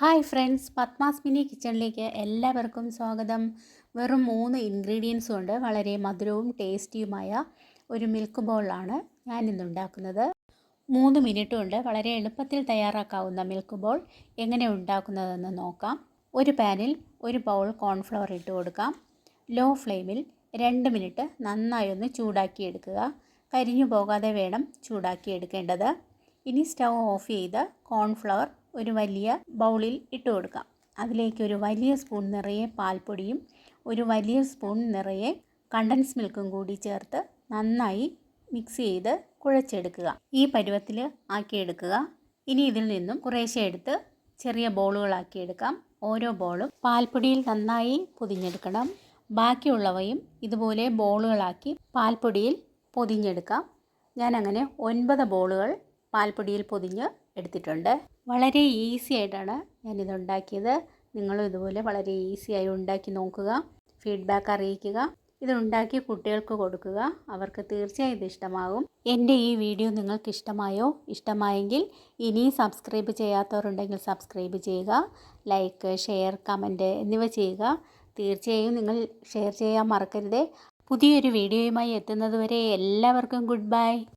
Hi friends Padmas mini കിച്ചണിലേക്ക് എല്ലാവർക്കും സ്വാഗതം. വെറും മൂന്ന് ഇൻഗ്രീഡിയൻസ് കൊണ്ട് വളരെ മധുരവും ടേസ്റ്റിയുമായ ഒരു മിൽക്ക് ബോളാണ് ഞാൻ ഇന്ന് ഉണ്ടാക്കുന്നത്. മൂന്ന് മിനിറ്റും കൊണ്ട് വളരെ എളുപ്പത്തിൽ തയ്യാറാക്കാവുന്ന മിൽക്ക് ബോൾ എങ്ങനെ ഉണ്ടാക്കുന്നതെന്ന് നോക്കാം. ഒരു പാനിൽ ഒരു ബൗൾ കോൺഫ്ലവർ ഇട്ട് കൊടുക്കാം. ലോ ഫ്ലെയിമിൽ രണ്ട് മിനിറ്റ് നന്നായി ഒന്ന് ചൂടാക്കിയെടുക്കുക കരിഞ്ഞു പോകാതെ വേണം ചൂടാക്കിയെടുക്കേണ്ടത് ഇനി സ്റ്റൗ ഓഫ് ചെയ്ത് കോൺഫ്ലവർ ഒരു വലിയ ബൗളിൽ ഇട്ട് കൊടുക്കാം. അതിലേക്ക് ഒരു വലിയ സ്പൂൺ നിറയെ പാൽപ്പൊടിയും ഒരു വലിയ സ്പൂൺ നിറയെ കണ്ടൻസ് മിൽക്കും കൂടി ചേർത്ത് നന്നായി മിക്സ് ചെയ്ത് കുഴച്ചെടുക്കുക. ഈ പരുവത്തിൽ ആക്കിയെടുക്കുക. ഇനി ഇതിൽ നിന്നും കുറേശ്ശെ എടുത്ത് ചെറിയ ബോളുകളാക്കി എടുക്കാം. ഓരോ ബോളും പാൽപ്പൊടിയിൽ നന്നായി പൊതിഞ്ഞെടുക്കണം. ബാക്കിയുള്ളവയും ഇതുപോലെ ബോളുകളാക്കി പാൽപ്പൊടിയിൽ പൊതിഞ്ഞെടുക്കാം. ഞാനങ്ങനെ ഒൻപത് ബോളുകൾ പാൽപ്പൊടിയിൽ പൊതിഞ്ഞ് എടുത്തിട്ടുണ്ട്. വളരെ ഈസി ആയിട്ടാണ് ഞാനിത് ഉണ്ടാക്കിയത്. നിങ്ങളും ഇതുപോലെ വളരെ ഈസിയായി ഉണ്ടാക്കി നോക്കുക ഫീഡ്ബാക്ക് അറിയിക്കുക ഇതുണ്ടാക്കി കുട്ടികൾക്ക് കൊടുക്കുക. അവർക്ക് തീർച്ചയായും ഇത് ഇഷ്ടമാകും. എന്റെ ഈ വീഡിയോ നിങ്ങൾക്ക് ഇഷ്ടമായോ? ഇഷ്ടമായെങ്കിൽ ഇനിയും സബ്സ്ക്രൈബ് ചെയ്യാത്തവരുണ്ടെങ്കിൽ സബ്സ്ക്രൈബ് ചെയ്യുക ലൈക്ക് ഷെയർ കമന്റ് എന്നിവ ചെയ്യുക. തീർച്ചയായും നിങ്ങൾ ഷെയർ ചെയ്യാൻ മറക്കരുത്. പുതിയൊരു വീഡിയോയുമായി എത്തുന്നതുവരെ എല്ലാവർക്കും ഗുഡ് ബൈ.